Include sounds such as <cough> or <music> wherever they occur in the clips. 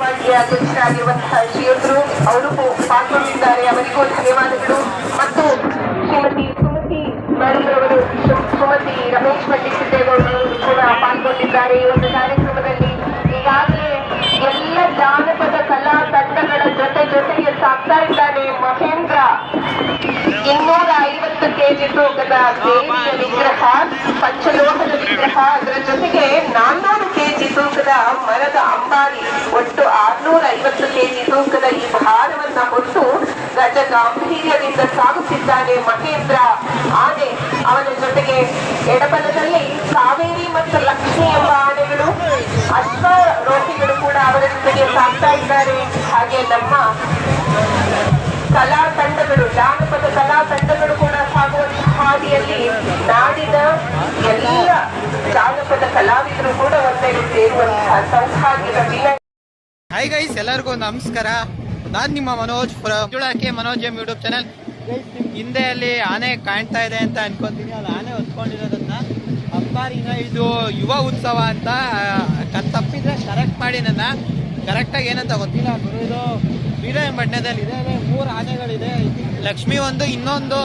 ಪಾರ್ಟಿಯ ಅಧ್ಯಕ್ಷರಾಗಿರುವಂತಹ ಶ್ರೀಯುತರು, ಅವರು ಪಾಲ್ಗೊಂಡಿದ್ದಾರೆ. ಅವರಿಗೂ ಧನ್ಯವಾದಗಳು. ಮತ್ತು ಶ್ರೀಮತಿ ಸುಮತಿ ಮೇಡಮ್ ಅವರು ಸುಮತಿ ರಮೇಶ್ ಪಂಡಿತ್ ಸಿದ್ದೇಗೌಡರು ಕೂಡ ಪಾಲ್ಗೊಂಡಿದ್ದಾರೆ. ಈ ಒಂದು ಕಾರ್ಯಕ್ರಮದಲ್ಲಿ ಈಗಾಗಲೇ ಎಲ್ಲ ಜಾನಪದ ಕಲಾ ತಂಡಗಳ ಜೊತೆ ಜೊತೆಗೆ ಸಾಕ್ತಾ ಇದ್ದಾನೆ ಮಹೇಂದ್ರ. ಇನ್ನೂರ ಐವತ್ತು ಕೆಜಿ ತೂಕದ ದೇವಿಯ ವಿಗ್ರಹ ಪಂಚಲೋಹದ ವಿಗ್ರಹ. ಅದರ ಜೊತೆಗೆ ನಾನ್ನೂರು ಕೆಜಿ ತೂಕದ ಮರದ ಅಂಬಾರಿ ಒಟ್ಟು ಆರ್ನೂರ ಐವತ್ತು ಕೆಜಿ ತೂಕದ ಈ ಭಾರವನ್ನ ಹೊತ್ತು ಗಜ ಗಾಂಭೀರ್ಯದಿಂದ ಸಾಗುತ್ತಿದ್ದಾನೆ ಮಹೇಂದ್ರ. ಆನೆ ಅವನ ಜೊತೆಗೆ ಎಡಬಲದಲ್ಲಿ ಕಾವೇರಿ ಮತ್ತು ಲಕ್ಷ್ಮಿ ಎಂಬ ಆನೆಗಳು ಅಶ್ವರೋಹಿಗಳು ಕೂಡ ಅವರ ಜೊತೆಗೆ ಸಾಗ್ತಾ ಇದ್ದಾರೆ. ಹಾಗೆ ನಮ್ಮ ಕಲಾ ತಂಡಗಳು ಹಾಯ್ ಗೈಸ್ ಎಲ್ಲರಿಗೂ ನಮಸ್ಕಾರ. ನಾನು ನಿಮ್ಮ ಮನೋಜ್ ಜುಳಕ್ಕೆ ಮನೋಜ್ ಎಂ ಯೂಟ್ಯೂಬ್ ಚಾನಲ್ ಹಿಂದೆ ಅಲ್ಲಿ ಆನೆ ಕಾಣ್ತಾ ಇದೆ ಅಂತ ಅನ್ಕೊಂತೀನಿ. ಅದು ಆನೆ ಹೊತ್ಕೊಂಡಿರೋದನ್ನ ಅಪ್ಪಾರಿನ ಇದು ಯುವ ಉತ್ಸವ ಅಂತ ತಪ್ಪಿದ್ರೆ ಕರೆಕ್ಟ್ ಮಾಡಿ ನನ್ನ. ಕರೆಕ್ಟಾಗಿ ಏನಂತ ಗೊತ್ತಿಲ್ಲ ಗುರು, ಇದು ಬೀರಮಣ್ಣದಲ್ಲಿ ಇದೆ. ಮೂರು ಆನೆಗಳಿದೆ. ಲಕ್ಷ್ಮಿ ಒಂದು, ಇನ್ನೊಂದು,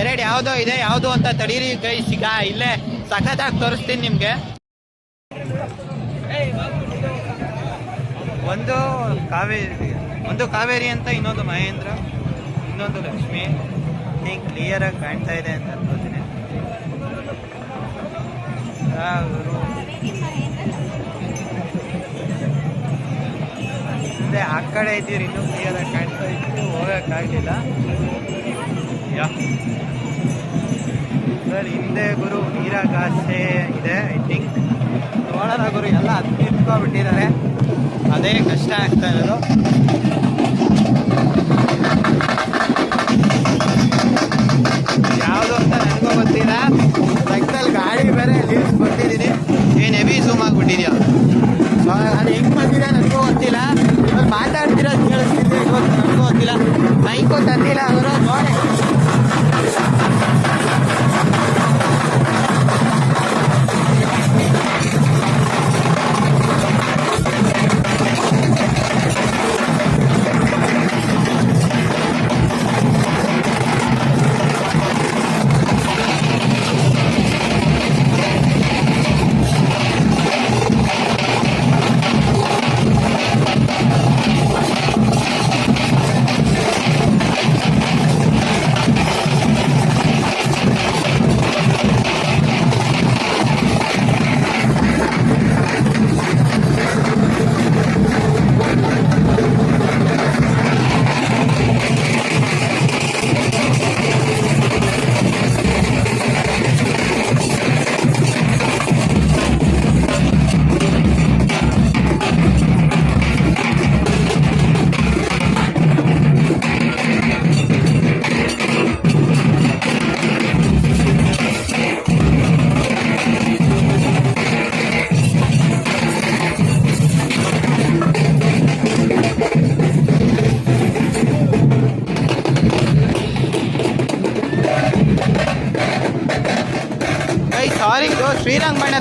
ಎರಡು ಯಾವುದೋ ಇದೆ. ಯಾವುದು ಅಂತ ತಡೀರಿ ಗೈಸ್ ಸಿಗ ಇಲ್ಲೇ ಸಖತ್ತಾಗಿ ತೋರಿಸ್ತೀನಿ ನಿಮಗೆ. ಒಂದು ಕಾವೇರಿ ಒಂದು ಕಾವೇರಿ ಅಂತ ಇನ್ನೊಂದು ಮಹೇಂದ್ರ, ಇನ್ನೊಂದು ಲಕ್ಷ್ಮಿ. ಕ್ಲಿಯರ್ ಆಗಿ ಕಾಣ್ತಾ ಇದೆ ಅಂತ ಅನ್ಕೋತೀನಿ. ಮುಂದೆ ಆ ಕಡೆ ಇದ್ದೀರಿ, ಇನ್ನೂ ಕ್ಲಿಯರ್ ಆಗಿ ಕಾಣ್ತಾ ಇತ್ತು ಹೋಗಕ್ಕಾಗಲಿಲ್ಲ. ಯಾ. ಸರ್, ಹಿಂದೆ ಗುರು ನೀರಾಗಾಸೆ ಇದೆ ಐ ಥಿಂಕ್ ನೋಡೋಣ ಗುರು ಎಲ್ಲ ಹತ್ತಿ ನಿಂತ್ಕೊಂಡ್ಬಿಟ್ಟಿದ್ದಾರೆ ಅದೇ ಕಷ್ಟ ಆಗ್ತಾ ಇರೋದು. ಯಾವುದು ಅಂತ ನನಗೂ ಗೊತ್ತಿಲ್ಲ. ಸೈಕಲ್ ಗಾಡಿ ಬೇರೆ ಲೀಸ್ ಬರ್ತಿದ್ದೀನಿ ಏನು ಹೆವಿ ಝೂಮ್ ಆಗಿಬಿಟ್ಟಿದ್ಯೋ? ಅದು ಹೆಂಗೆ ಬಂದಿದೆ ನನಗೂ ಗೊತ್ತಿಲ್ಲ. ಇವಾಗ ಮಾತಾಡ್ತಿರೋದು ಕೇಳಿಸ್ತಿದ್ದೆ ಇವತ್ತು ನನಗೂ ಗೊತ್ತಿಲ್ಲ. ಮೈಕು ತಂದಿಲ್ಲ ಅವರು ನೋಡಿ.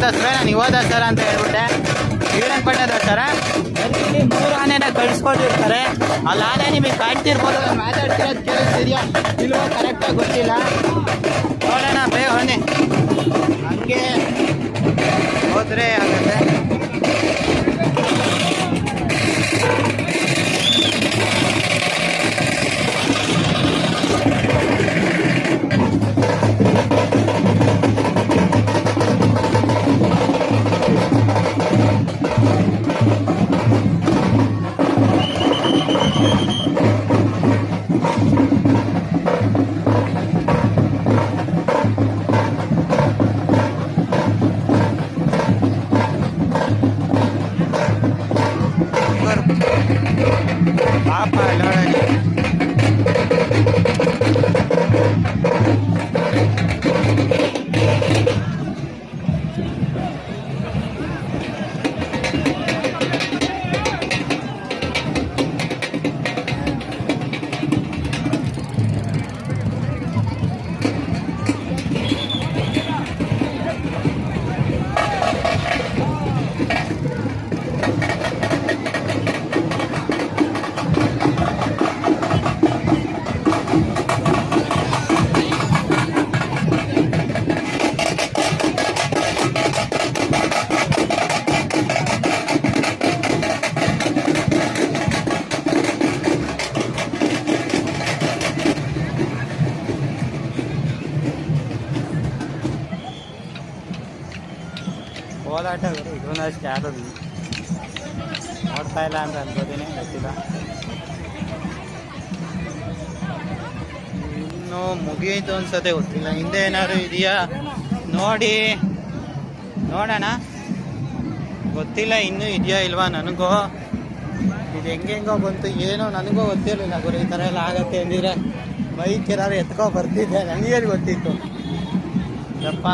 ಶ್ರೀರಂಗಪಟ್ಟಣ ದಸರಾ ನಾನು ಯುವ ದಸರಾ ಅಂತ ಹೇಳ್ಬಿಟ್ಟೆ. ಶ್ರೀರಂಗಪಟ್ಟಣ ದಸರಾ ಇಲ್ಲಿ ಮೂರು ಆನೆನ ಕಳಿಸ್ಕೊಂಡಿರ್ತಾರೆ ಅಲ್ಲಿ ಆನೆ ನಿಮಗೆ ಕಾಣ್ತಿರ್ಬೋದು ಮಾತಾಡ್ತಿರೋದು ಕೇಳಿಸ್ತಿದ್ಯಾ? ಇಲ್ವೋ ಕರೆಕ್ಟಾಗಿ ಗೊತ್ತಿಲ್ಲ. ನೋಡೋಣ, ಬೇಗ ಬನ್ನಿ ಹಂಗೆ ಹೋದ್ರೆ ಆಗುತ್ತೆ. ಅಷ್ಟೇ ಆಗೋದು ನೋಡ್ತಾ ಇಲ್ಲ ಅಂತ ಅನ್ಕೋತೀನಿ, ಗೊತ್ತಿಲ್ಲ. ಇನ್ನು ಮುಗಿಯಿತು ಅನ್ಸತ್ತೆ, ಗೊತ್ತಿಲ್ಲ. ಹಿಂದೆ ಏನಾದ್ರು ಇದೆಯಾ? ನೋಡಿ. ನೋಡೋಣ. ಗೊತ್ತಿಲ್ಲ ಇನ್ನೂ ಇದೆಯಾ ಇಲ್ವಾ ನನಗೂ. ಇದು ಹೆಂಗೆಂಗೋ ಬಂತು, ಏನೋ ನನಗೂ ಗೊತ್ತಿರಲಿಲ್ಲ ಗುರು, ಈ ಥರ ಎಲ್ಲ ಆಗತ್ತೆ ಅಂದಿದ್ರೆ. ಬೈಕ್ ಏನಾದ್ರು ಎತ್ಕೊ ಬರ್ತಿದ್ದೆ, ನನಗೇನು ಗೊತ್ತಿತ್ತು. ಯಪ್ಪ.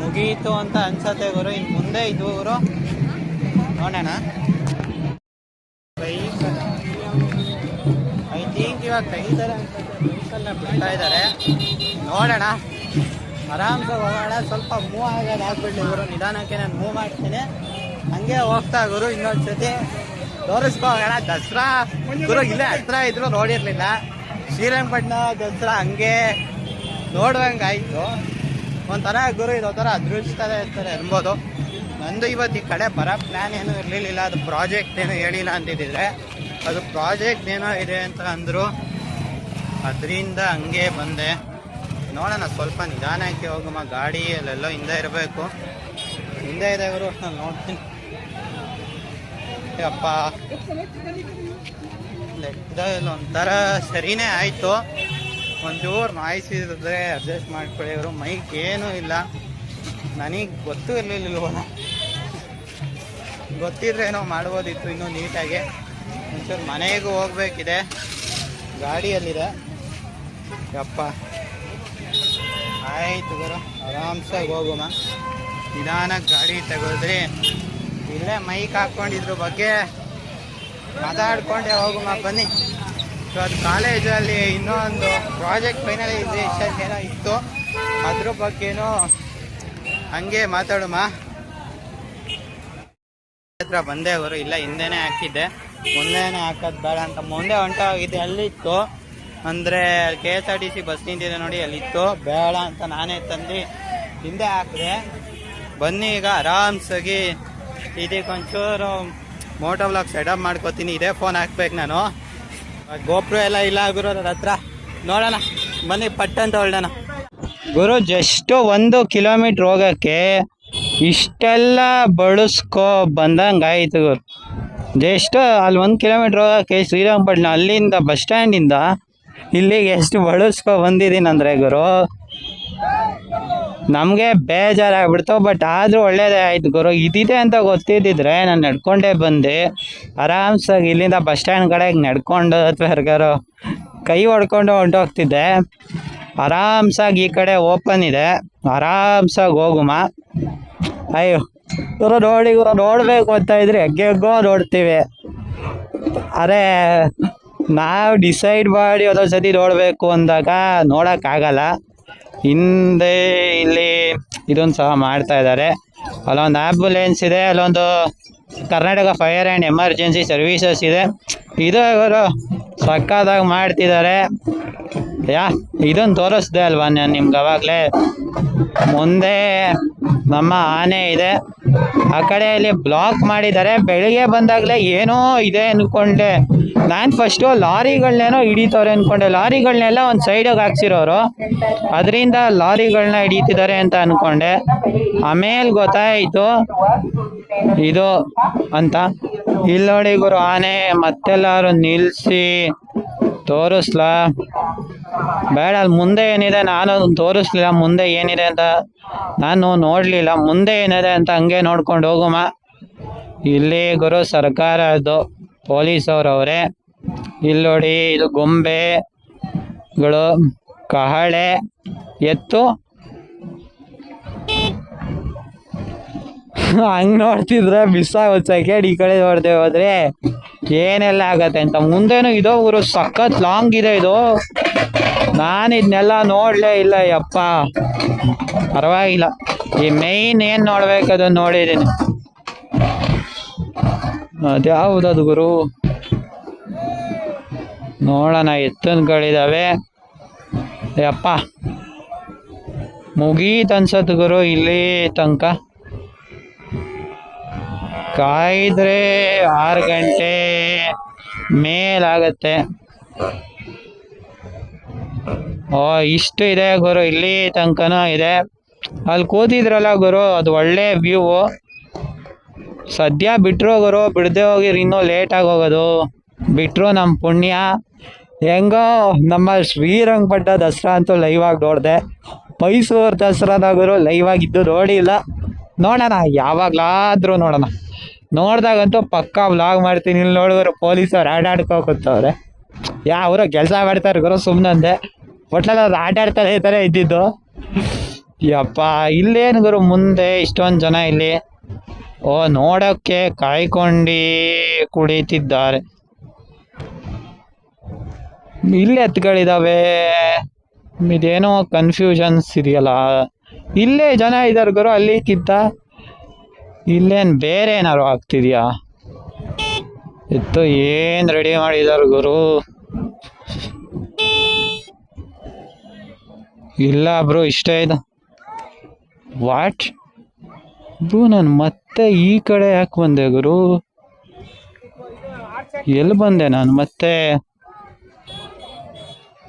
ಮುಗೀತು ಅಂತ ಅನ್ಸತ್ತೆ ಗುರು. ಇನ್ನು ಮುಂದೆ ಇದು ಗುರು. ನೋಡೋಣ. ಐ ಥಿಂಕ್ ಇವಾಗ ತೆಗಿತಾರೆ ಬೈಕನ್ನ ಬಿಡ್ತಾ ಇದ್ದಾರೆ ನೋಡೋಣ. ಆರಾಮ್ಸೆ ಹೋಗೋಣ. ಸ್ವಲ್ಪ ಮೂವ್ ಆಗೋದು ಆಗ್ಬಿಡ್ಲಿ ಗುರು. ನಿಧಾನಕ್ಕೆ ನಾನು ಮೂವ್ ಮಾಡ್ತೀನಿ. ಹಂಗೆ ಹೋಗ್ತಾ ಗುರು. ಇನ್ನೊಂದು ಸತಿ ತೋರಿಸ್ಕೊ ಹೋಗೋಣ. ದಸರಾ ಗುರು ಇಲ್ಲೇ ಹತ್ರ ಇದ್ರು ನೋಡಿರ್ಲಿಲ್ಲ. ಶ್ರೀರಂಗಪಟ್ಟಣ ದಸರಾ ಹಂಗೆ ನೋಡುವಂಗಾಯ್ತು ಒಂಥರ ಗುರು ಇದೊಂಥರ ಅದೃಷ್ಟದ ಇರ್ತಾರೆ ಅನ್ಬೋದು. ನಂದು ಇವತ್ತು ಈ ಕಡೆ ಬರೋ ಪ್ಲ್ಯಾನ್ ಏನೂ ಇರಲಿಲ್ಲ, ಅದು ಪ್ರಾಜೆಕ್ಟ್ ಏನು ಹೇಳಿಲ್ಲ ಅಂತಿದ್ದಿದ್ರೆ ಅದು ಪ್ರಾಜೆಕ್ಟ್ ಏನೋ ಇದೆ ಅಂತ ಅಂದರು, ಅದರಿಂದ ಹಂಗೆ ಬಂದೆ. ನೋಡೋಣ, ಸ್ವಲ್ಪ ನಿಧಾನಕ್ಕೆ ಹೋಗಮ್ಮ ಗಾಡಿ ಅಲ್ಲೆಲ್ಲೋ ಹಿಂದೆ ಇರಬೇಕು. ಹಿಂದೆ ಇದೆ ಇವರು ನಾನು ನೋಡ್ತೀನಿ. ಅಪ್ಪ. ಲೆಕ್ಕದಲ್ಲಿ ಒಂಥರ ಸರಿನೇ ಆಯಿತು. ಒಂಚೂರು ನಾಯ್ಸ್ ಇದ್ರೆ ಅಡ್ಜಸ್ಟ್ ಮಾಡ್ಕೊಳ್ಳಿ ಅವರು. ಮೈಕ್ ಏನೂ ಇಲ್ಲ. ನನಗೆ ಗೊತ್ತೂ ಇರಲಿಲ್ಲವಲ್ಲ ಗೊತ್ತಿದ್ರೇನೋ ಮಾಡ್ಬೋದಿತ್ತು ಇನ್ನೂ ನೀಟಾಗಿ ಒಂಚೂರು ಮನೆಗೂ ಹೋಗ್ಬೇಕಿದೆ. ಗಾಡಿಯಲ್ಲಿದೆ. ಯಪ್ಪ. ಆಯ್ತು ಗುರು, ಆರಾಮ್ಸಾಗಿ ಹೋಗುಮ. ನಿಧಾನಕ್ಕೆ ಗಾಡಿ ತಗೋದ್ರಿ ಇಲ್ಲೇ ಮೈಕ್ ಹಾಕ್ಕೊಂಡಿದ್ರ ಬಗ್ಗೆ ಮಾತಾಡ್ಕೊಂಡೆ ಹೋಗುಮ. ಬನ್ನಿ. ಇವತ್ತು ಕಾಲೇಜಲ್ಲಿ ಇನ್ನೊಂದು ಪ್ರಾಜೆಕ್ಟ್ ಫೈನಲೈಸೇಷನ್ ಏನೋ ಇತ್ತು. ಅದ್ರ ಬಗ್ಗೆನೂ ಹಂಗೆ ಮಾತಾಡುಮ. ಹತ್ರ ಬಂದೆ ಅವರು ಇಲ್ಲ, ಹಿಂದೆನೆ ಹಾಕಿದ್ದೆ. ಮುಂದೆನೇ ಹಾಕೋದು ಬೇಡ ಅಂತ ಮುಂದೆ ಹೊಂಟೋಗಿದ್ದೆ ಅಲ್ಲಿತ್ತು ಅಂದರೆ K S R T C bus ನಿಂತಿದೆ ನೋಡಿ ಅಲ್ಲಿತ್ತು ಬೇಡ ಅಂತ ನಾನೇ ತಂದು ಹಿಂದೆ ಹಾಕಿದೆ. ಬನ್ನಿ ಈಗ ಆರಾಮ್ಸಾಗಿ. ಇದಕ್ಕೆ ಒಂಚೂರು ಮೋಟೋ ಬ್ಲಾಗ್ ಸೆಟಪ್ ಮಾಡ್ಕೋತೀನಿ. ಇದೇ ಫೋನ್ ಹಾಕ್ಬೇಕು ನಾನು. ಗೋಪ್ರ ಎಲ್ಲ ಇಲ್ಲ ಗುರು ಹತ್ರ. ನೋಡೋಣ, ಬನ್ನಿ, ಪಟ್ಟಂತ ಹೊರಡೋಣ. ಗುರು, ಜಸ್ಟ್ ಒಂದು ಕಿಲೋಮೀಟ್ರ್ ಹೋಗೋಕ್ಕೆ ಇಷ್ಟೆಲ್ಲ ಬಳಸ್ಕೊ ಬಂದಂಗೆ ಗುರು. ಜಸ್ಟ್ ಅಲ್ಲಿ ಒಂದು ಕಿಲೋಮೀಟ್ರ್ ಹೋಗೋಕ್ಕೆ ಶ್ರೀರಂಗಪಟ್ಟಣ ಅಲ್ಲಿಂದ ಬಸ್ ಸ್ಟ್ಯಾಂಡಿಂದ ಇಲ್ಲಿಗೆ ಎಷ್ಟು ಬಳಸ್ಕೊ ಬಂದಿದ್ದೀನಿ ಅಂದರೆ ಗುರು? ನಮಗೆ ಬೇಜಾರಾಗ್ಬಿಡ್ತು ಬಟ್ ಆದರೂ ಒಳ್ಳೇದೇ ಆಯ್ತು ಗುರು. ಇದಿದೆ ಅಂತ ಗೊತ್ತಿದ್ದಿದ್ರೆ ನಾನು ನಡ್ಕೊಂಡೇ ಬಂದೆ. ಆರಾಮ್ಸಾಗಿ ಇಲ್ಲಿಂದ ಬಸ್ ಸ್ಟ್ಯಾಂಡ್ ಕಡೆಗೆ ನಡ್ಕೊಂಡು ಅಥವಾ ಕೈ ಹೊಡ್ಕೊಂಡು ಹೊಂಟೋಗ್ತಿದ್ದೆ. ಆರಾಮ್ಸಾಗಿ ಈ ಕಡೆ ಓಪನ್ ಇದೆ. ಆರಾಮ್ಸಾಗಿ ಹೋಗುಮ. ಅಯ್ಯೋ, ಗುರು ನೋಡಿ, ಗುರು ನೋಡಬೇಕು ಅಂತ ಇದ್ರೆ ಹೆಗ್ಗೆ ಹೆಗ್ಗೋ ನೋಡ್ತೀವಿ. ಅರೆ, ನಾವು ಡಿಸೈಡ್ ಮಾಡಿ ಒಂದೊಂದ್ಸತಿ ನೋಡಬೇಕು ಅಂದಾಗ ನೋಡೋಕ್ಕಾಗಲ್ಲ. ಹಿಂದೆ ಇಲ್ಲಿ ಇದೊಂದು ಸಹ ಮಾಡ್ತಾ ಇದ್ದಾರೆ. ಅಲ್ಲೊಂದು ಆಂಬುಲೆನ್ಸ್ ಇದೆ ಅಲ್ಲೊಂದು Karnataka fire and emergency services ಇದೆ. ಇದು ಇವರು ಸಕ್ಕತ್ತಾಗಿ ಮಾಡ್ತಿದ್ದಾರೆ ಯಾ ಇದನ್ನು ತೋರಿಸ್ದೆ ಅಲ್ವಾ ನಾನು ನಿಮ್ಗೆ ಅವಾಗಲೇ? ಮುಂದೆ ನಮ್ಮ ಆನೆ ಇದೆ. ಆ ಕಡೆಯಲ್ಲಿ ಬ್ಲಾಕ್ ಮಾಡಿದ್ದಾರೆ ಬೆಳಿಗ್ಗೆ ಬಂದಾಗಲೇ ಏನೋ ಇದೆ ಅಂದ್ಕೊಂಡೆ ನಾನು ಫಸ್ಟು ಲಾರಿಗಳನ್ನೇನೋ ಹಿಡಿತವ್ರೆ ಅಂದ್ಕೊಂಡೆ ಲಾರಿಗಳನ್ನೆಲ್ಲ ಒಂದು ಸೈಡಿಗೆ ಹಾಕ್ಸಿರೋರು. ಅದರಿಂದ ಲಾರಿಗಳನ್ನ ಹಿಡಿತಿದ್ದಾರೆ ಅಂತ ಅಂದ್ಕೊಂಡೆ ಆಮೇಲೆ ಗೊತ್ತಾಯಿತು. ಇದು ಅಂತ. ಇಲ್ಲಿ ನೋಡಿ ಗುರು, ಆನೆ ಮತ್ತೆಲ್ಲಾರು ನಿಲ್ಲಿಸಿ ತೋರಿಸ್ಲಾ? ಬೇಡ, ಅಲ್ಲಿ ಮುಂದೆ ಏನಿದೆ ನಾನು ತೋರಿಸ್ಲಿಲ್ಲ, ಮುಂದೆ ಏನಿದೆ ಅಂತ ನಾನು ನೋಡಲಿಲ್ಲ. ಮುಂದೆ ಏನಿದೆ ಅಂತ ಹಂಗೆ ನೋಡ್ಕೊಂಡು ಹೋಗುಮ. ಇಲ್ಲಿ ಗುರು, ಸರ್ಕಾರ ಅದು ಪೊಲೀಸ್ ಅವರವ್ರೆ ಇಲ್ಲಿ ನೋಡಿ ಇದು ಗೊಂಬೆಗಳು, ಕಹಳೆ ಎತ್ತು <laughs> ಹಂಗ್ ನೋಡ್ತಿದ್ರೆ ಮಿಸ್ ಆಗೋದು ಸೆಕೆಂಡ್ ಈ ಕಡೆ ನೋಡ್ದೆ ಹೋದ್ರೆ. ಏನೆಲ್ಲ ಆಗತ್ತೆ ಅಂತ. ಮುಂದೇನು ಇದೋ ಗುರು ಸಖತ್ ಲಾಂಗ್ ಇದೆ ಇದು. ನಾನು ಇದನ್ನೆಲ್ಲ ನೋಡಲೇ ಇಲ್ಲ, ಯಪ್ಪ. ಪರವಾಗಿಲ್ಲ. ಈ ಮೇಯ್ನ್ ಏನ್ ನೋಡ್ಬೇಕದು ನೋಡಿದೀನಿ ಅದ್ಯಾವುದದು ಗುರು? ನೋಡೋಣ ಎತ್ತನ್ಗಳಿದಾವೆ ಯಪ್ಪ. ಮುಗೀತ್ ಅನ್ಸತ್ ಗುರು, ಇಲ್ಲಿ ತನಕ. ಕಾಯ್ದ್ರೆ ಆರು ಗಂಟೆ ಮೇಲಾಗತ್ತೆ. ಓ, ಇಷ್ಟು ಇದೆ ಗುರು, ಇಲ್ಲಿ ತನಕನೂ ಇದೆ. ಅಲ್ಲಿ ಕೂತಿದ್ರಲ್ಲ ಗುರು, ಅದು ಒಳ್ಳೆ ವ್ಯೂ ಸದ್ಯ ಬಿಟ್ರು ಗುರು, ಬಿಡದೆ ಹೋಗಿರಿ, ಇನ್ನೂ ಲೇಟಾಗಿ ಹೋಗೋದು. ಬಿಟ್ರು ನಮ್ಮ ಪುಣ್ಯ. ಹೆಂಗೋ, ನಮ್ಮ ಶ್ರೀರಂಗಪಟ್ಟ ದಸರಾ ಅಂತೂ ಲೈವ್ ಆಗಿ ನೋಡಿದೆ. ಮೈಸೂರು ದಸರಾದಾಗರು ಲೈವ್ ಆಗಿದ್ದು ನೋಡಿಲ್ಲ ನೋಡೋಣ, ಯಾವಾಗಲಾದರೂ ನೋಡೋಣ. ನೋಡ್ದಾಗಂತೂ ಪಕ್ಕಾ ವ್ಲಾಗ್ ಮಾಡ್ತೀನಿ. ಇಲ್ಲಿ ನೋಡಿದ್ರು ಪೊಲೀಸವ್ರು ಯಾ, ಅವರು ಕೆಲಸ ಮಾಡ್ತಾರೆ ಗುರು ಸುಮ್ಮನಂದೆ ಒಟ್ಲಲ್ಲಿ ಅದು ಈ ಥರ ಇದ್ದಿದ್ದು. ಯಪ್ಪ, ಇಲ್ಲೇನು ಗುರು ಮುಂದೆ ಇಷ್ಟೊಂದು ಜನ ಇಲ್ಲಿ? ಓ ನೋಡೋಕ್ಕೆ ಕಾಯ್ಕೊಂಡು ಕುಳಿತಿದ್ದಾರೆ ಇಲ್ಲಿ ಎತ್ಗಳಿದಾವೆ. ಇದೇನೋ ಕನ್ಫ್ಯೂಷನ್ಸ್ ಇದೆಯಲ್ಲ. ಇಲ್ಲೇ ಜನ ಇದ್ದಾರೆ ಗುರು ಅಲ್ಲಿಕ್ಕಿಂತ ಇಲ್ಲೇನು ಬೇರೆ ಏನಾದ್ರು ಆಗ್ತಿದ್ಯಾ? ಇತ್ತು ಏನು ರೆಡಿ ಮಾಡಿದಾರೆ ಗುರು? ಇಲ್ಲ ಬ್ರೋ, ಇಷ್ಟ ಇದು ವಾಟ್ ಬ್ರೋ, ನಾನು ಮತ್ತೆ ಈ ಕಡೆ ಯಾಕೆ ಬಂದೆ ಗುರು? ಎಲ್ಲಿ ಬಂದೆ ನಾನು ಮತ್ತೆ?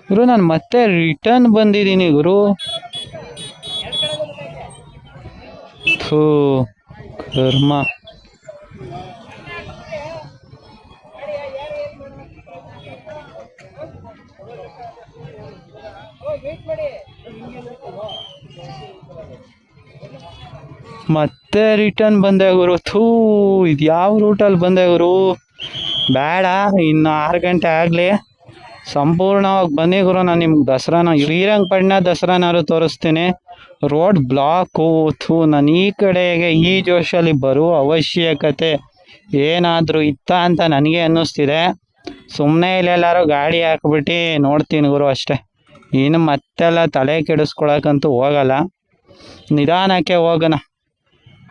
ಗುರು, ನಾನು ಮತ್ತೆ ರಿಟರ್ನ್ ಬಂದಿದ್ದೀನಿ ಗುರು. ಥೂ. ಕರ್ಮ ಮತ್ತೆ ರಿಟರ್ನ್ ಬಂದೆ ಗುರು. ಥೂ, ಇದು ಯಾವ ರೂಟಲ್ಲಿ ಬಂದೆ ಗುರು? ಬೇಡ, ಇನ್ನು ಆರು ಗಂಟೆ ಆಗಲಿ. ಸಂಪೂರ್ಣವಾಗಿ ಬನ್ನಿ ಗುರು, ನಾನು ನಿಮ್ಗೆ ದಸರಾನ ಶ್ರೀರಂಗಪಟ್ಟಣ ದಸರಾನಾದ್ರು ತೋರಿಸ್ತೀನಿ. ರೋಡ್ ಬ್ಲಾಕು ಥೂ ನಾನು ಈ ಕಡೆಗೆ ಈ ಜೋಶಲ್ಲಿ ಬರುವ ಅವಶ್ಯಕತೆ ಏನಾದರೂ ಇತ್ತ ಅಂತ ನನಗೆ ಅನ್ನಿಸ್ತಿದೆ. ಸುಮ್ಮನೆ ಇಲ್ಲೆಲ್ಲಾರು ಗಾಡಿ ಹಾಕ್ಬಿಟ್ಟು ನೋಡ್ತೀನಿ ಗುರು ಅಷ್ಟೇ. ಇನ್ನು ಮತ್ತೆಲ್ಲ ತಲೆ ಕೆಡಿಸ್ಕೊಳಕ್ಕಂತೂ ಹೋಗಲ್ಲ. ನಿಧಾನಕ್ಕೆ ಹೋಗೋಣ.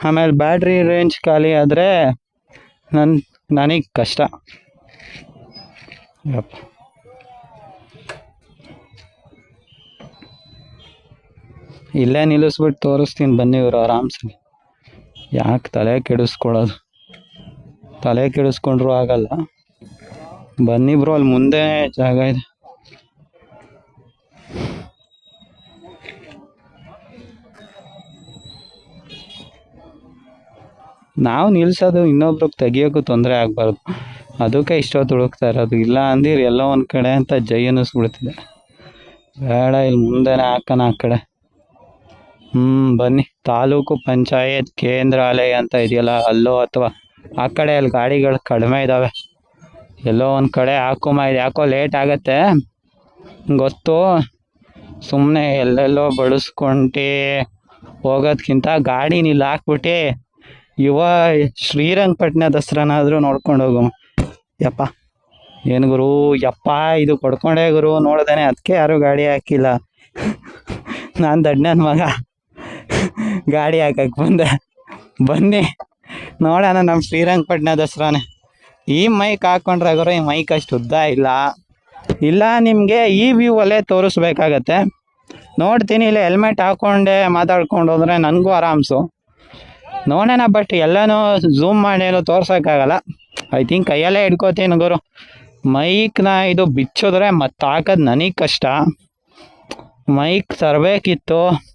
ಆಮೇಲೆ ಬ್ಯಾಟ್ರಿ ರೇಂಜ್ ಖಾಲಿ ಆದರೆ ನನ್ನ ನನಗೆ ಕಷ್ಟ. ಯಪ್ಪ. ಇಲ್ಲೇ ನಿಲ್ಲಿಸ್ಬಿಟ್ಟು ತೋರಿಸ್ತೀನಿ. ಬನ್ನಿ ಇವರು ಆರಾಮ್ಸೆ ಯಾಕೆ ತಲೆ ಕೆಡಿಸ್ಕೊಳ್ಳೋದು? ತಲೆ ಕೆಡಿಸ್ಕೊಂಡ್ರೂ ಆಗಲ್ಲ. ಬನ್ನಿ ಬ್ರೋ, ಅಲ್ಲಿ ಮುಂದೆ ಜಾಗ ಇದೆ. ನಾವು ನಿಲ್ಸೋದು ಇನ್ನೊಬ್ರಿಗೆ ತೆಗಿಯೋಕ್ಕೂ ತೊಂದರೆ ಆಗಬಾರ್ದು. ಅದಕ್ಕೆ ಇಷ್ಟೊತ್ತು ಹುಡುಕ್ತಾ ಇರೋದು. ಇಲ್ಲ ಅಂದಿರು, ಎಲ್ಲೋ ಒಂದು ಕಡೆ ಅಂತ ಜೈ ಅನ್ನಿಸ್ಬಿಡ್ತಿದೆ. ಬೇಡ, ಇಲ್ಲಿ ಮುಂದೆನೇ ಹಾಕೋಣ ಆ ಕಡೆ. ಹ್ಞೂ ಬನ್ನಿ. ತಾಲೂಕು ಪಂಚಾಯತ್ ಕೇಂದ್ರಾಲಯ ಅಂತ ಇದೆಯಲ್ಲ, ಅಲ್ಲೋ ಅಥವಾ ಆ ಕಡೆ ಅಲ್ಲಿ ಗಾಡಿಗಳು ಕಡಿಮೆ ಇದ್ದಾವೆ ಎಲ್ಲೋ ಒಂದು ಕಡೆ ಹಾಕೊಂಬ ಇದೆ ಯಾಕೋ ಲೇಟ್ ಆಗತ್ತೆ. ಗೊತ್ತು. ಸುಮ್ಮನೆ ಎಲ್ಲೆಲ್ಲೋ ಬಳಸ್ಕೊಂಡು ಹೋಗೋದ್ಕಿಂತ ಗಾಡಿ ಇಲ್ಲಿ ಹಾಕ್ಬಿಟ್ಟು ಯುವ ಶ್ರೀರಂಗಪಟ್ಟಣ ದಸರಾನಾದರೂ ನೋಡ್ಕೊಂಡು ಹೋಗು. ಯಪ್ಪ. ಏನು ಗುರು? ಯಪ್ಪ, ಇದು ಕೊಡ್ಕೊಂಡೇ ಗುರು. ನೋಡ್ದೇನೆ ಅದಕ್ಕೆ ಯಾರೂ ಗಾಡಿ ಹಾಕಿಲ್ಲ. ನಾನು ದಡ್ಡನ ಮಗ. ಗಾಡಿ ಹಾಕಕ್ಕೆ ಬಂದೆ. ಬನ್ನಿ. ನೋಡೋಣ ನಮ್ಮ ಶ್ರೀರಂಗಪಟ್ಟಣ ದಸರಾನೇ. ಈ ಮೈಕ್ ಹಾಕೊಂಡ್ರೆ ಗುರು ಈ ಮೈಕ್ ಅಷ್ಟು ಉದ್ದ ಇಲ್ಲ. ಇಲ್ಲ ನಿಮಗೆ ಈ ವ್ಯೂ ಅಲ್ಲೇ ತೋರಿಸ್ಬೇಕಾಗತ್ತೆ. ನೋಡ್ತೀನಿ, ಇಲ್ಲ ಹೆಲ್ಮೆಟ್ ಹಾಕ್ಕೊಂಡೆ ಮಾತಾಡ್ಕೊಂಡು ಹೋದ್ರೆ ನನಗೂ ಆರಾಮ್ಸು. ನೋಡೋಣ ಬಟ್ ಎಲ್ಲನೂ ಝೂಮ್ ಮಾಡೇನು ತೋರ್ಸೋಕ್ಕಾಗಲ್ಲ. ಐ ಥಿಂಕ್ ಕೈಯಲ್ಲೇ ಹಿಡ್ಕೋತೀನಿ ಗುರು. ಮೈಕ್ನ ಇದು ಬಿಚ್ಚಿದ್ರೆ ಮತ್ತೆ ಹಾಕೋದು ನನಗೆ ಕಷ್ಟ. ಮೈಕ್ ತರಬೇಕಿತ್ತು.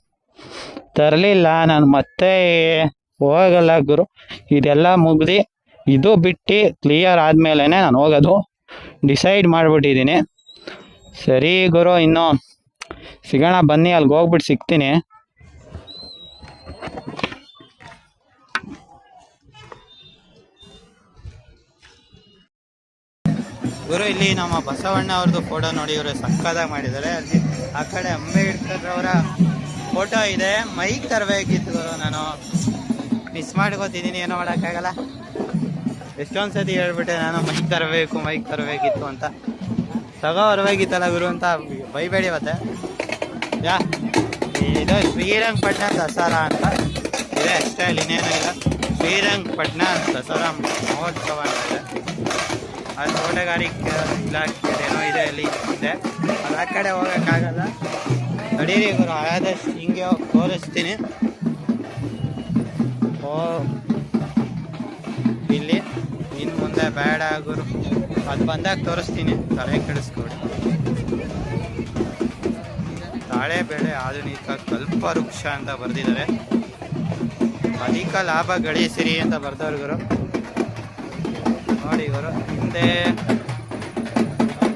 ತರಲಿಲ್ಲ. ನಾನು ಮತ್ತೆ ಹೋಗಲ್ಲ ಗುರು. ಇದೆಲ್ಲ ಮುಗ್ದು ಇದು ಬಿಟ್ಟು ಕ್ಲಿಯರ್ ಆದಮೇಲೆ ನಾನು ಹೋಗೋದು. ಡಿಸೈಡ್ ಮಾಡಿಬಿಟ್ಟಿದ್ದೀನಿ. ಸರಿ ಗುರು, ಇನ್ನು ಸಿಗೋಣ. ಬನ್ನಿ, ಅಲ್ಲಿಗೆ ಹೋಗ್ಬಿಟ್ಟು ಸಿಗ್ತೀನಿ. ಗುರು, ಇಲ್ಲಿ ನಮ್ಮ ಬಸವಣ್ಣ ಅವ್ರದ್ದು ಫೋಟೋ ನೋಡಿ ಇವರು ಸಕ್ಕದಾಗಿ ಮಾಡಿದ್ದಾರೆ. ಅಲ್ಲಿ ಆ ಕಡೆ ಅಂಬೇಡ್ಕರ್ ಅವರ ಫೋಟೋ ಇದೆ. ಮೈಕ್ ತರಬೇಕಿತ್ತು ಗುರು ನಾನು. ಮಿಸ್ ಮಾಡ್ಕೋತಿದ್ದೀನಿ ಏನೋ ಮಾಡೋಕ್ಕಾಗಲ್ಲ. ಎಷ್ಟೊಂದು ಸತಿ ಹೇಳ್ಬಿಟ್ಟೆ ನಾನು ಮೈಕ್ ತರಬೇಕು ಮೈಕ್ ತರಬೇಕಿತ್ತು ಅಂತ. ತಗೋ, ಬರಬೇಕಿತ್ತಲ್ಲ ಗುರು ಅಂತ ಬೈಬೇಡಿ ಮತ್ತೆ. ಯಾ, ಇದು ಶ್ರೀರಂಗಪಟ್ಟಣ ದಸರಾ ಅಂತ. ಇದೆ, ಅಷ್ಟೇ ಇನ್ನೇನು ಇಲ್ಲ. ಶ್ರೀರಂಗಪಟ್ಟಣ ದಸರಾ ಮಹೋತ್ಸವ ಅಂತಿದೆ ಅದು ತೋಟಗಾರಿಕೆ ಇಲಾಖೆ ಏನೋ ಇದೆ ಅಲ್ಲಿ ಇದೆ. ಅದು ಆ ಕಡೆ ಹೋಗೋಕ್ಕಾಗಲ್ಲ. ನಡೀರಿ ಗುರು ಆದಷ್ಟು ಹಿಂಗೆ ತೋರಿಸ್ತೀನಿ. ಓ, ಇಲ್ಲಿ ಇನ್ನು ಮುಂದೆ ಬೇಡ ಗುರು. ಅದು ಬಂದಾಗ ತೋರಿಸ್ತೀನಿ, ತಲೆ ಕೆಡಿಸ್ಕೊಡಿ. ತಾಳೆಬೇಳೆ ಆಧುನಿಕ ಕಲ್ಪವೃಕ್ಷ ಅಂತ ಬರೆದಿದ್ದಾರೆ. ಅಧಿಕ ಲಾಭ ಗಳಿಸಿರಿ ಅಂತ ಬರ್ದವ್ರು ಗುರು. ನೋಡಿ ಗುರು, ಹಿಂದೆ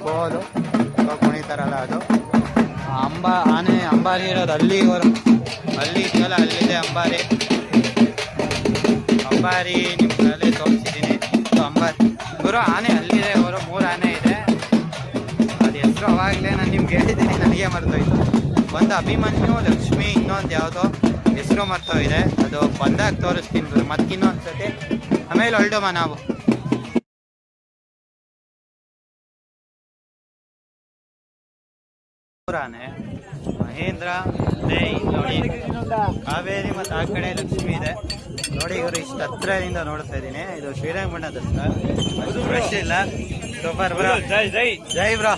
ಕೋಲು ಕುಣಿತಾರಲ್ಲ ಅದು. ಅಂಬ, ಆನೆ, ಅಂಬಾರಿ ಇರೋದು ಅಲ್ಲಿ ಅಲ್ಲಿ ಇದೆಯಲ್ಲ ಅಲ್ಲಿದೆ ಅಂಬಾರಿ. ಅಂಬಾರಿ ನಿಮ್ಮ ತೋರಿಸಿದ್ದೀನಿ. ಅಂಬಾರಿ. ಗುರು, ಆನೆ ಅಲ್ಲಿದೆ ಗುರು, ಮೂರು ಆನೆ ಇದೆ. ಅದು ಹೆಸರು ಅವಾಗಲೇ ನಾನು ನಿಮ್ಗೆ ಹೇಳಿದ್ದೀನಿ, ನನಗೆ ಮರ್ತೋಯ್ತು. ಒಂದು ಅಭಿಮನ್ಯು, ಲಕ್ಷ್ಮಿ, ಇನ್ನೊಂದು ಯಾವುದೋ ಹೆಸರು ಮರ್ತೋಗಿದೆ. ಅದು ಬಂದಾಗ ತೋರಿಸ್ತೀನಿ ಗುರು ಮತ್ತಿನ್ನೊಂದು ಸತಿ ಆಮೇಲೆ ಹೊರಡೋಮ ನಾವು. ಮೂರಾನೆ ಮಹೇಂದ್ರ ನೋಡಿ. ಕಾವೇರಿ ಮತ್ತು ಆ ಕಡೆ ಲಕ್ಷ್ಮಿ ಇದೆ. ನೋಡಿ ಇವರು ಇಷ್ಟು ಹತ್ರದಿಂದ ನೋಡ್ತಾ ಇದ್ದೀನಿ. ಇದು ಬಣ್ಣದ ಅಷ್ಟು ಫ್ರೆಶ್ ಇಲ್ಲ. ಸೂಪರ್ ಬ್ರೋ ಜೈ ಜೈ. ಜೈ ಬ್ರೋ.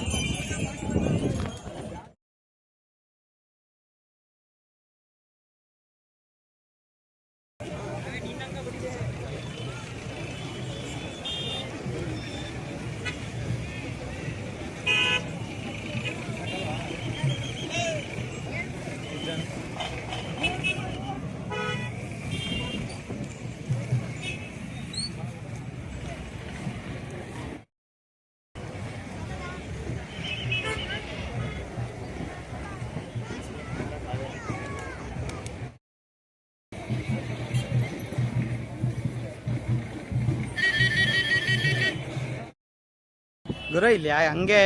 ಗುರು, ಇಲ್ಲಿ ಹಂಗೆ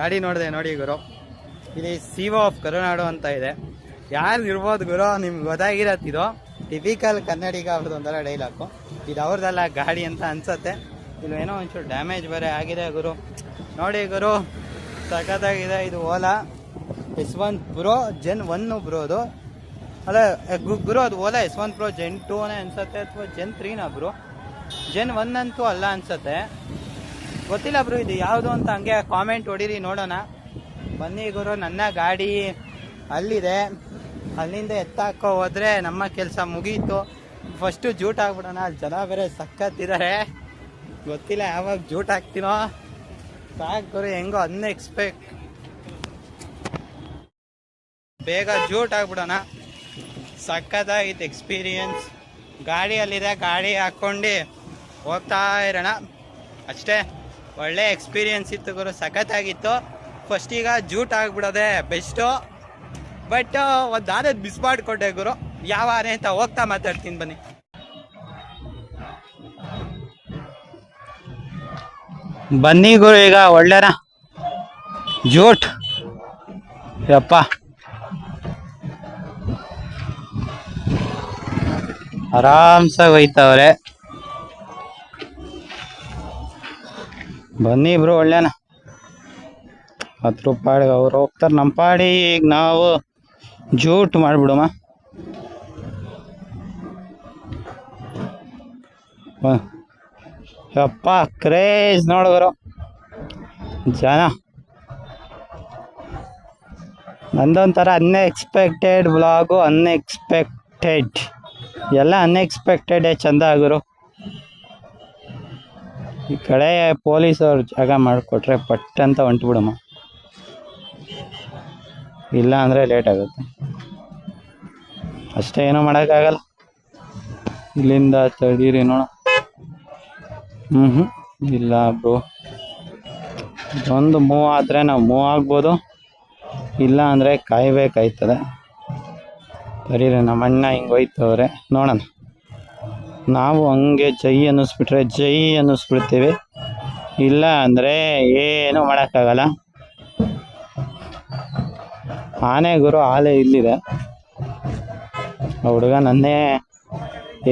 ಗಾಡಿ ನೋಡಿದೆ ನೋಡಿ ಗುರು. ಇಲ್ಲಿ ಸಿಒ ಆಫ್ ಕರುನಾಡು ಅಂತ ಇದೆ. ಯಾರು ಇರ್ಬೋದು ಗುರು, ನಿಮ್ಗೆ ಗೊತ್ತಾಗಿರತ್ತಿದು ಟಿಪಿಕಲ್ ಕನ್ನಡಿಗ ಅವ್ರದ್ದು ಒಂಥರ ಡೈಲಾಕು ಇದು ಅವ್ರದ್ದೆಲ್ಲ ಗಾಡಿ ಅಂತ ಅನ್ಸತ್ತೆ. ಇಲ್ಲಿ ಏನೋ ಒಂಚೂರು ಡ್ಯಾಮೇಜ್ ಬೇರೆ ಆಗಿದೆ ಗುರು. ನೋಡಿ ಗುರು ಸಖತ್ತಾಗಿದೆ ಇದು Ola. S one pro gen one bro ಅದು. ಅಲ್ಲ ಗುರು, ಅದು Ola S one pro gen ಟೂನೇ ಅನ್ಸತ್ತೆ ಅಥವಾ ಜೆನ್ ತ್ರೀನಾ ಬ್ರೋ ಜೆನ್ ಒನ್ ಅಂತೂ ಅಲ್ಲ ಅನ್ಸತ್ತೆ. ಗೊತ್ತಿಲ್ಲ ಬ್ರೋ, ಇದು ಯಾವುದು ಅಂತ ಹಂಗೆ ಕಾಮೆಂಟ್ ಹೊಡೀರಿ, ನೋಡೋಣ. ಬನ್ನಿ ಗುರು, ನನ್ನ ಗಾಡಿ ಅಲ್ಲಿದೆ. ಅಲ್ಲಿಂದ ಎತ್ತಾಕೋ ಹೋದ್ರೆ ನಮ್ಮ ಕೆಲಸ ಮುಗೀತು. ಫಸ್ಟು ಜೂಟ್ ಆಗ್ಬಿಡೋಣ, ಅಲ್ಲಿ ಜನ ಬೇರೆ ಸಕ್ಕತ್ತಿದ್ದಾರೆ ಗೊತ್ತಿಲ್ಲ ಯಾವಾಗ ಜೂಟ್ ಹಾಕ್ತೀನೋ. ಸಾಕು ಗುರು, ಹೆಂಗೋ ಅನ್ ಎಕ್ಸ್ಪೆಕ್ಟ್ ಬೇಗ ಜೂಟ್ ಆಗ್ಬಿಡೋಣ. ಸಕ್ಕತ್ತಾಗಿತ್ತು ಎಕ್ಸ್ಪೀರಿಯನ್ಸ್ ಗಾಡಿಯಲ್ಲಿದೆ, ಗಾಡಿ ಹಾಕ್ಕೊಂಡು ಹೋಗ್ತಾ ಇರೋಣ. ಅಷ್ಟೇ. ಒಳ್ಳೆ ಎಕ್ಸ್ಪೀರಿಯನ್ಸ್ ಇತ್ತು ಗುರು, ಸಖತ್ತಾಗಿತ್ತು. ಫಸ್ಟ್ ಈಗ ಜೂಟ್ ಆಗ್ಬಿಡೋದೆ ಬೆಸ್ಟು ಬಟ್ ಒಂದು ಆನೆ ಮಿಸ್ ಮಾಡಿಕೊಟ್ಟೆ ಗುರು. ಯಾವ ಆನೆ ಅಂತ ಹೋಗ್ತಾ ಮಾತಾಡ್ತೀನಿ ಬನ್ನಿ. ಬನ್ನಿ ಗುರು ಈಗ ಒಳ್ಳೆನ. ಜೂಟ್ ಯಪ್ಪ. ಆರಾಮ್ಸಾಗಿ ಹೋಯ್ತವ್ರೆ. ಬನ್ನಿ ಇಬ್ರು ಒಳ್ಳೆನ. ಹತ್ತು ರೂಪಾಯಿಗೆ ಅವ್ರು ಹೋಗ್ತಾರೆ ನಮ್ಮ ಪಾಡಿ. ಈಗ ನಾವು ಜೂಟ್ ಮಾಡಿಬಿಡುಮ. ಯಪ್ಪ, ಕ್ರೇಜ್ ನೋಡಿದ್ರು ಜನ. ನಂದೊಂಥರ ಅನ್ಎಕ್ಸ್ಪೆಕ್ಟೆಡ್ ಬ್ಲಾಗು ಅನ್ಎಕ್ಸ್ಪೆಕ್ಟೆಡ್ ಎಲ್ಲ ಅನ್ಎಕ್ಸ್ಪೆಕ್ಟೆಡೇ ಚಂದ ಆಗುರು ಈ ಕಡೆ ಪೊಲೀಸವ್ರು ಜಾಗ ಮಾಡಿಕೊಟ್ರೆ ಪಟ್ ಅಂತ ಹೊಂಟ್ಬಿಡಮ್ಮ. ಇಲ್ಲ ಅಂದರೆ ಲೇಟ್ ಆಗುತ್ತೆ. ಅಷ್ಟೇ ಏನೂ ಮಾಡೋಕ್ಕಾಗಲ್ಲ. ಇಲ್ಲಿಂದ ತಡೀರಿ ನೋಡ. ಹ್ಞೂ ಹ್ಞೂ ಇಲ್ಲ ಬ್ರೋ. ಒಂದು ಮೂವ್ ಆದರೆ ನಾವು ಮೂವ್ ಆಗ್ಬೋದು. ಇಲ್ಲ ಅಂದರೆ ಕಾಯಬೇಕಾಯ್ತದೆ. ತಡೀರಿ ನಮ್ಮ ಅಣ್ಣ ಹಿಂಗೆ ಹೋಯ್ತವ್ರೆ. ನೋಡೋಣ. ನಾವು ಹಂಗೆ ಜೈ ಅನ್ನಿಸ್ಬಿಟ್ರೆ ಜೈ ಅನ್ನಿಸ್ಬಿಡ್ತೀವಿ. ಇಲ್ಲ ಅಂದರೆ ಏನೂ ಮಾಡೋಕ್ಕಾಗಲ್ಲ. ಆನೆ ಗುರು ಆಲೆ ಇಲ್ಲಿದೆ. ಹುಡುಗ ನನ್ನೇ,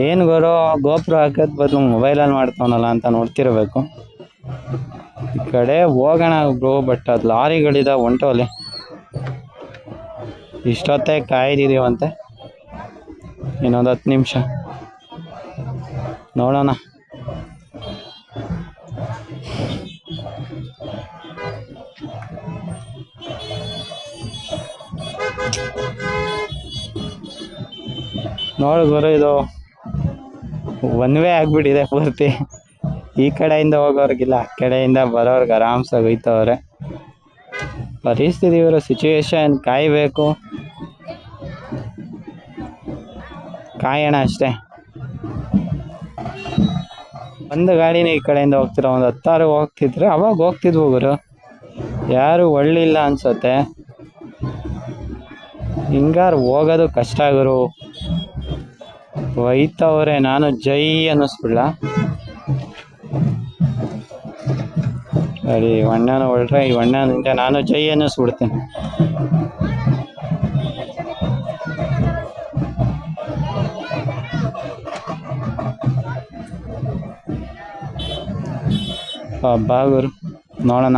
ಏನು ಗುರು, ಗೋಪುರ ಹಾಕೋದ್ ಬದಲು ಮೊಬೈಲಲ್ಲಿ ಮಾಡ್ತಾವನಲ್ಲ ಅಂತ ನೋಡ್ತಿರ್ಬೇಕು. ಈ ಕಡೆ ಹೋಗೋಣ ಬ್ರೋ ಬಟ್ ಅದು ಲಾರಿಗಳಿದ ಹೊಂಟೋಲಿ ಇಷ್ಟೊತ್ತೇ ಕಾಯ್ದಿದ್ದೀವಂತೆ. ಇನ್ನೊಂದು ಹತ್ತು ನಿಮಿಷ. ನೋಡೋಣ. ನೋಡು ಗುರು, ಇದು ಒನ್ ವೇ ಆಗ್ಬಿಟ್ಟಿದೆ ಪೂರ್ತಿ. ಈ ಕಡೆಯಿಂದ ಹೋಗೋರ್ಗಿಲ್ಲ, ಆ ಕಡೆಯಿಂದ ಬರೋರ್ಗೆ ಆರಾಮ್ಸಾಗಿ ಹೋಯ್ತವ್ರೆ. ಪರಿಸ್ಥಿತಿ ಇವರು ಸಿಚುವೇಶನ್ ಕಾಯಬೇಕು. ಕಾಯೋಣ ಅಷ್ಟೇ. ಒಂದು ಗಾಡಿನೇ ಈ ಕಡೆಯಿಂದ ಹೋಗ್ತಿರೋ? ಒಂದು ಹತ್ತಾರು ಹೋಗ್ತಿದ್ರೆ. ಅವಾಗ ಹೋಗ್ತಿದ್ವು ಗುರು. ಯಾರು ಒಳ್ಳಿಲ್ಲ ಅನ್ಸತ್ತೆ. ಹಿಂಗಾರು ಹೋಗೋದು ಕಷ್ಟ ಗುರು. ಒಯ್ತವ್ರೆ, ನಾನು ಜೈ ಅನ್ನಿಸ್ಬಿಡ್ಲ? ಸರಿ ಅಣ್ಣನ ಹೊರಟ್ರೆ ಈ ಅಣ್ಣನಿಂದ ನಾನು ಜೈ ಅನ್ನಿಸ್ಬಿಡ್ತೀನಿ. ಬಾ ಗುರು ನೋಡೋಣ.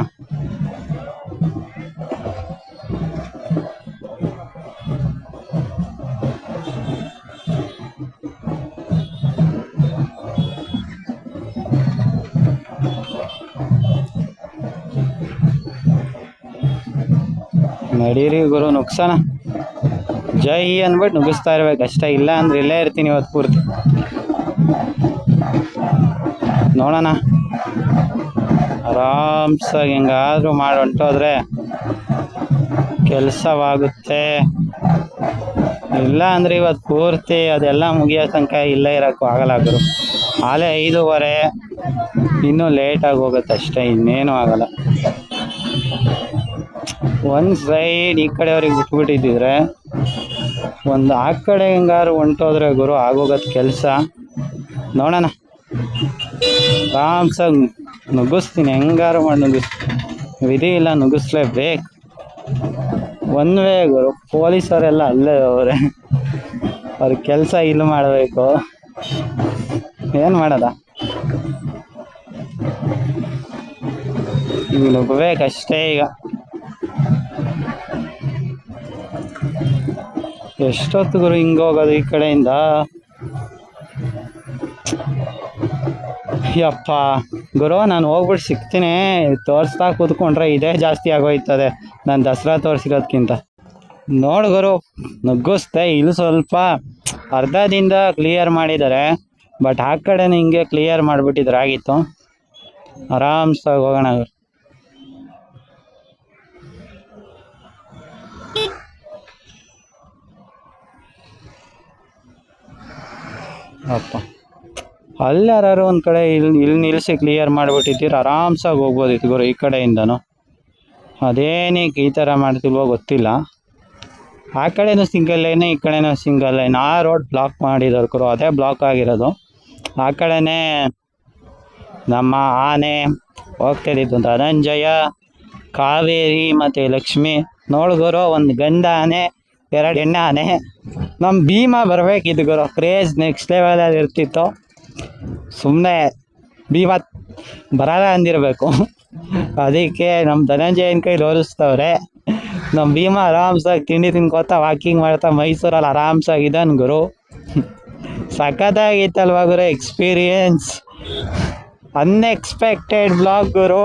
ನಡೀರಿ ಗುರು, ನುಗ್ಸೋಣ. ಜೈ ಅಂದ್ಬಿಟ್ಟು ನುಗ್ಗಿಸ್ತಾ ಇರ್ಬೇಕು. ಅಷ್ಟೇ ಇಲ್ಲ ಅಂದ್ರೆ ಇಲ್ಲೇ ಇರ್ತೀನಿ ಇವತ್ತು ಪೂರ್ತಿ. ನೋಡೋಣ. ಆರಾಮ್ಸಾಗಿ ಹೆಂಗಾದರೂ ಮಾಡಿ ಹೊಂಟೋದ್ರೆ ಕೆಲಸವಾಗುತ್ತೆ. ಇಲ್ಲ ಅಂದರೆ ಇವತ್ತು ಪೂರ್ತಿ ಅದೆಲ್ಲ ಮುಗಿಯೋ ತನಕ ಇಲ್ಲೇ ಇರೋಕ್ಕೂ ಆಗಲ್ಲ ಗುರು. ಆಲೇ ಐದೂವರೆ, ಇನ್ನೂ ಲೇಟಾಗಿ ಹೋಗುತ್ತೆ ಅಷ್ಟೇ, ಇನ್ನೇನು ಆಗಲ್ಲ. ಒಂದು ಸೈಡ್ ಈ ಕಡೆಯವ್ರಿಗೆ ಬಿಟ್ಬಿಟ್ಟಿದ್ದಿದ್ರೆ ಒಂದು ಆ ಕಡೆ ಹೆಂಗಾರು ಹೊಂಟೋದ್ರೆ ಗುರು ಆಗೋಗತ್ತೆ ಕೆಲಸ. ನೋಡೋಣ. ಆರಾಮ್ಸಾಗಿ ನುಗ್ಗಿಸ್ತೀನಿ, ಹೆಂಗಾರು ಮಾಡಿ ನುಗ್ಗಿಸ್ತೀನಿ ವಿಧಿ ಇಲ್ಲ, ನುಗ್ಗಿಸ್ಲೇಬೇಕು. ಒನ್ ವೇ ಗುರು ಪೊಲೀಸವರೆಲ್ಲ ಅಲ್ಲೇ ಅವರೇ. ಅವ್ರ ಕೆಲಸ ಇಲ್ಲಿ ಮಾಡಬೇಕು. ಏನು ಮಾಡೋದ? ಈಗ ನುಗ್ಬೇಕಷ್ಟೇ ಈಗ. ಎಷ್ಟೊತ್ತು ಗುರು ಹಿಂಗೆ ಹೋಗೋದು ಈ ಕಡೆಯಿಂದ? ಯಪ್ಪ ಗುರು, ನಾನು ಹೋಗ್ಬಿಟ್ಟು ಸಿಗ್ತೀನಿ. ತೋರಿಸ್ತಾ ಕೂತ್ಕೊಂಡ್ರೆ ಇದೇ ಜಾಸ್ತಿ ಆಗೋಯ್ತದೆ. ನಾನು ದಸರಾ ತೋರಿಸಿರೋದ್ಕಿಂತ. ನೋಡು ಗುರು, ನುಗ್ಗಿಸ್ತೆ, ಇಲ್ಲಿ ಸ್ವಲ್ಪ ಅರ್ಧದಿಂದ ಕ್ಲಿಯರ್ ಮಾಡಿದ್ದಾರೆ. ಬಟ್ ಆ ಕಡೆ ಹಿಂಗೆ ಕ್ಲಿಯರ್ ಮಾಡಿಬಿಟ್ಟಿದ್ರೆ ಆಗಿತ್ತು. ಆರಾಮ್ಸಾಗಿ ಹೋಗೋಣ ಗುರು. ಅಪ್ಪ. ಅಲ್ಲಿ ಯಾರು ಒಂದು ಕಡೆ ಇಲ್ಲಿ ಇಲ್ಲಿ ನಿಲ್ಲಿಸಿ ಕ್ಲಿಯರ್ ಮಾಡಿಬಿಟ್ಟಿದ್ದೀರ, ಆರಾಮ್ಸಾಗಿ ಹೋಗ್ಬೋದಿತ್ತು ಗುರು ಈ ಕಡೆಯಿಂದನು. ಅದೇನಕ್ಕೆ ಈ ಥರ ಮಾಡ್ತಿಲ್ವೋ ಗೊತ್ತಿಲ್ಲ. ಆ ಕಡೆನೂ ಸಿಂಗಲ್ ಲೈನ್ ಈ ಕಡೆನೂ ಸಿಂಗಲ್ ಲೈನ್ ಆ ರೋಡ್ ಬ್ಲಾಕ್ ಮಾಡಿದವ್ರು ಗುರು, ಅದೇ ಬ್ಲಾಕ್ ಆಗಿರೋದು. ಆ ಕಡೆನೇ ನಮ್ಮ ಆನೆ ಹೋಗ್ತಿದ್ದು ಧನಂಜಯ, ಕಾವೇರಿ ಮತ್ತು ಲಕ್ಷ್ಮಿ. ನೋಡ್ಗುರು ಒಂದು ಗಂಡ ಆನೆ, ಎರಡು ಹೆಣ್ಣು ಆನೆ. ನಮ್ಮ ಭೀಮ ಬರಬೇಕಿದ್ದು ಗುರು ಕ್ರೇಜ್ ನೆಕ್ಸ್ಟ್ ಲೆವೆಲಲ್ಲಿ ಇರ್ತಿತ್ತು. ಸುಮ್ಮನೆ ಭೀಮ ಬರಲ್ಲ ಅಂದಿರಬೇಕು. ಅದಕ್ಕೆ ನಮ್ಮ ಧನಂಜಯನ ಕೈ ಹೋಲಿಸ್ತವ್ರೆ ನಮ್ಮ ಭೀಮ ಆರಾಮ್ಸಾಗಿ ತಿಂಡಿ ತಿನ್ಕೋತಾ ವಾಕಿಂಗ್ ಮಾಡ್ತಾ ಮೈಸೂರಲ್ಲಿ ಆರಾಮ್ಸಾಗಿದ್ದಾನೆ ಗುರು. ಸಖತ್ತಾಗಿತ್ತಲ್ವ ಗುರು ಎಕ್ಸ್ಪೀರಿಯನ್ಸ್ ಅನ್ಎಕ್ಸ್ಪೆಕ್ಟೆಡ್ ಬ್ಲಾಗ್ ಗುರು.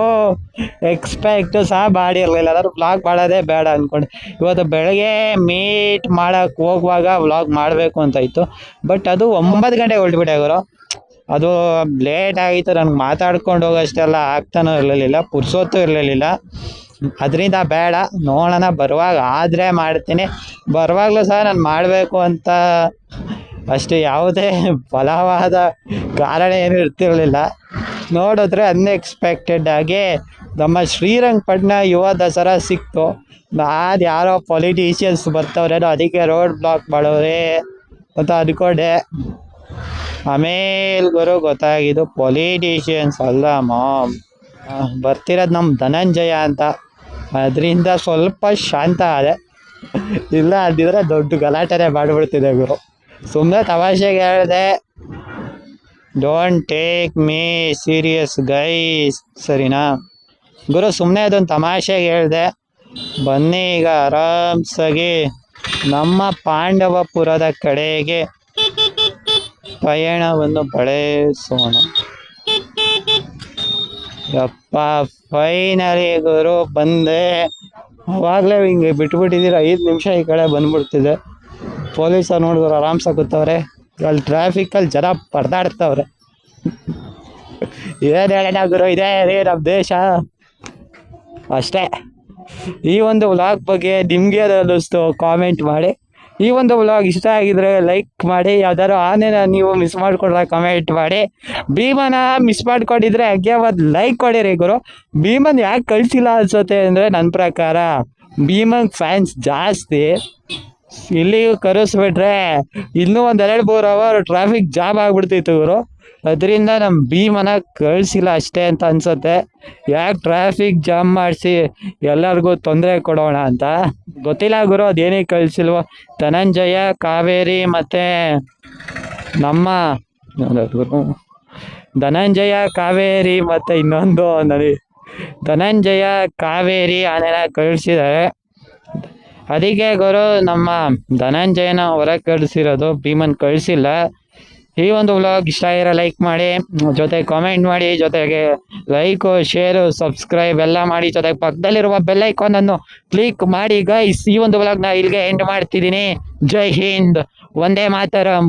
ಎಕ್ಸ್ಪೆಕ್ಟು ಸಹ ಮಾಡಿರಲಿಲ್ಲ ಅದಾದ್ರು ಬ್ಲಾಗ್ ಮಾಡೋದೇ ಬೇಡ ಅಂದ್ಕೊಂಡು ಇವತ್ತು ಬೆಳಗ್ಗೆ ಮೀಟ್ ಮಾಡೋಕ್ಕೆ ಹೋಗುವಾಗ ಬ್ಲಾಗ್ ಮಾಡಬೇಕು ಅಂತ ಇತ್ತು. ಬಟ್ ಅದು ಒಂಬತ್ತು ಗಂಟೆಗೆ ಹೊಲ್ಟ್ಬಿಟ್ಟೆ ಗುರು. ಅದು ಲೇಟ್ ಆಗಿತ್ತು, ನನಗೆ ಮಾತಾಡ್ಕೊಂಡು ಹೋಗೋಷ್ಟೆಲ್ಲ ಆಗ್ತಾನೂ ಇರಲಿಲ್ಲ, ಪುರ್ಸೊತ್ತು ಇರಲಿಲ್ಲ. ಅದರಿಂದ ಬೇಡ, ನೋಡೋಣ, ಬರುವಾಗ ಆದರೆ ಮಾಡ್ತೀನಿ. ಬರುವಾಗಲೂ ಸಹ ನಾನು ಮಾಡಬೇಕು ಅಂತ ಅಷ್ಟು ಯಾವುದೇ ಬಲವಾದ ಕಾರಣ ಏನು ಇರ್ತಿರಲಿಲ್ಲ. ನೋಡಿದ್ರೆ ಅನ್ಎಕ್ಸ್ಪೆಕ್ಟೆಡ್ ಆಗಿ ನಮ್ಮ ಶ್ರೀರಂಗಪಟ್ಟಣ ಯುವ ದಸರಾ ಸಿಕ್ತು. ಅದು ಯಾರೋ ಪೊಲಿಟೀಷಿಯನ್ಸ್ ಬರ್ತವ್ರೇನೋ, ಅದಕ್ಕೆ ರೋಡ್ ಬ್ಲಾಕ್ ಮಾಡೋರೆ ಅಂತ ಅಂದ್ಕೊಂಡೆ ಆಮೇಲೆ ಗುರು ಗೊತ್ತಾಗಿದ್ದು ಪೊಲಿಟಿಷಿಯನ್ಸ್ ಅಲ್ಲ, ಮಾಮ್. ಬರ್ತಿರೋದು ನಮ್ಮ ಧನಂಜಯ ಅಂತ. ಅದರಿಂದ ಸ್ವಲ್ಪ ಶಾಂತ ಆದೆ. ಇಲ್ಲ ಅಂದಿದ್ರೆ ದೊಡ್ಡ ಗಲಾಟೆನೇ ಮಾಡಿಬಿಡ್ತಿದೆ ಗುರು. ಸುಮ್ಮನೆ ತಮಾಷೆಗೆ ಹೇಳಿದೆ don't take me serious guys ಸರಿನಾ? ಗುರು ಸುಮ್ಮನೆ ಅದೊಂದು ತಮಾಷೆಗೆ ಹೇಳಿದೆ, ಬನ್ನಿ ಈಗ ಆರಾಮ್ಸಾಗಿ ನಮ್ಮ ಪಾಂಡವಪುರದ ಕಡೆಗೆ ಪಯಣವನ್ನು ಬಳಸೋಣ ಯಪ್ಪ ಫೈನಲಿ ಗುರು ಬಂದೆ. ಅವಾಗಲೇ ಹಿಂಗೆ ಬಿಟ್ಬಿಟ್ಟಿದ್ದೀರ, ಐದು ನಿಮಿಷ ಈ ಕಡೆ ಬಂದ್ಬಿಡ್ತಿದೆ. ಪೊಲೀಸರು ನೋಡಿದ್ರು ಆರಾಮ್ಸ ಕೂತವ್ರೆ ಅಲ್ಲಿ ಟ್ರಾಫಿಕಲ್ಲಿ ಜನ ಪರದಾಡ್ತವ್ರೆ. ಏನು ಹೇಳೋಣ ಗುರು, ಇದೇ ರೀ ನಮ್ಮ ದೇಶ. ಅಷ್ಟೇ. ಈ ಒಂದು ವ್ಲಾಗ್ ಬಗ್ಗೆ ನಿಮಗೆ ಅನ್ನಿಸ್ತು ಕಾಮೆಂಟ್ ಮಾಡಿ. ಈ ಒಂದು ವ್ಲಾಗ್ ಇಷ್ಟ ಆಗಿದ್ರೆ ಲೈಕ್ ಮಾಡಿ, ಯಾವ್ದಾದ್ರು ಆನೆನ ನೀವು ಮಿಸ್ ಮಾಡ್ಕೊಂಡ್ರೆ ಕಮೆಂಟ್ ಮಾಡಿ. ಭೀಮನ ಮಿಸ್ ಮಾಡ್ಕೊಂಡಿದ್ರೆ ಹಾಗೆ ಲೈಕ್ ಕೊಡಿರಿ ಗುರು. ಭೀಮನ್ ಯಾಕೆ ಕಳಿಸಿಲ್ಲ ಅನ್ಸುತ್ತೆ ಅಂದರೆ ನನ್ನ ಪ್ರಕಾರ ಭೀಮನ್ ಫ್ಯಾನ್ಸ್ ಜಾಸ್ತಿ. ಇಲ್ಲಿಗೂ ಕರೆಸ್ಬಿಟ್ರೆ ಇನ್ನೂ ಒಂದು ಎರಡು ಮೂರು ಅವರ್ ಟ್ರಾಫಿಕ್ ಜಾಮ್ ಆಗ್ಬಿಡ್ತಿತ್ತು ಗುರು ಅದರಿಂದ ನಮ್ಮ ಭೀಮನ ಕಳಿಸಿಲ್ಲ ಅಷ್ಟೇ ಅಂತ ಅನ್ಸುತ್ತೆ. ಯಾಕೆ ಟ್ರಾಫಿಕ್ ಜಾಮ್ ಮಾಡಿಸಿ ಎಲ್ಲರಿಗೂ ತೊಂದರೆ ಕೊಡೋಣ ಅಂತ? ಗೊತ್ತಿಲ್ಲ ಗುರು, ಅದೇನೇ ಕಳಿಸಿಲ್ವೋ? ಧನಂಜಯ, ಕಾವೇರಿ ಮತ್ತು ನಮ್ಮ ಗುರು ಧನಂಜಯ, ಕಾವೇರಿ ಮತ್ತು ಇನ್ನೊಂದು ನದಿ ಧನಂಜಯ, ಕಾವೇರಿ ಆನೆನ ಕಳಿಸಿದ್ದಾರೆ. ಅದಕ್ಕೆ ಗುರು, ನಮ್ಮ ಧನಂಜಯನ ಹೊರಗೆ ಕಳಿಸಿರೋದು ಭೀಮನ್ ಕಳಿಸಿಲ್ಲ. ಈ ಒಂದು ವ್ಲಾಗ್ ಇಷ್ಟ ಆಗಿರೋ ಲೈಕ್ ಮಾಡಿ, ಜೊತೆ ಕಾಮೆಂಟ್ ಮಾಡಿ, ಜೊತೆಗೆ ಲೈಕು ಶೇರು ಸಬ್ಸ್ಕ್ರೈಬ್ ಎಲ್ಲ ಮಾಡಿ ಜೊತೆಗೆ ಪಕ್ಕದಲ್ಲಿರುವ ಬೆಲ್ ಐಕಾನನ್ನು ಕ್ಲಿಕ್ ಮಾಡಿ ಗೈಸ್ ಈ ಒಂದು ವ್ಲಾಗ್ನ ಇಲ್ಲಿಗೆ ಎಂಡ್ ಮಾಡ್ತಿದ್ದೀನಿ. ಜೈ ಹಿಂದ್. ಒಂದೇ ಮಾತರಂ.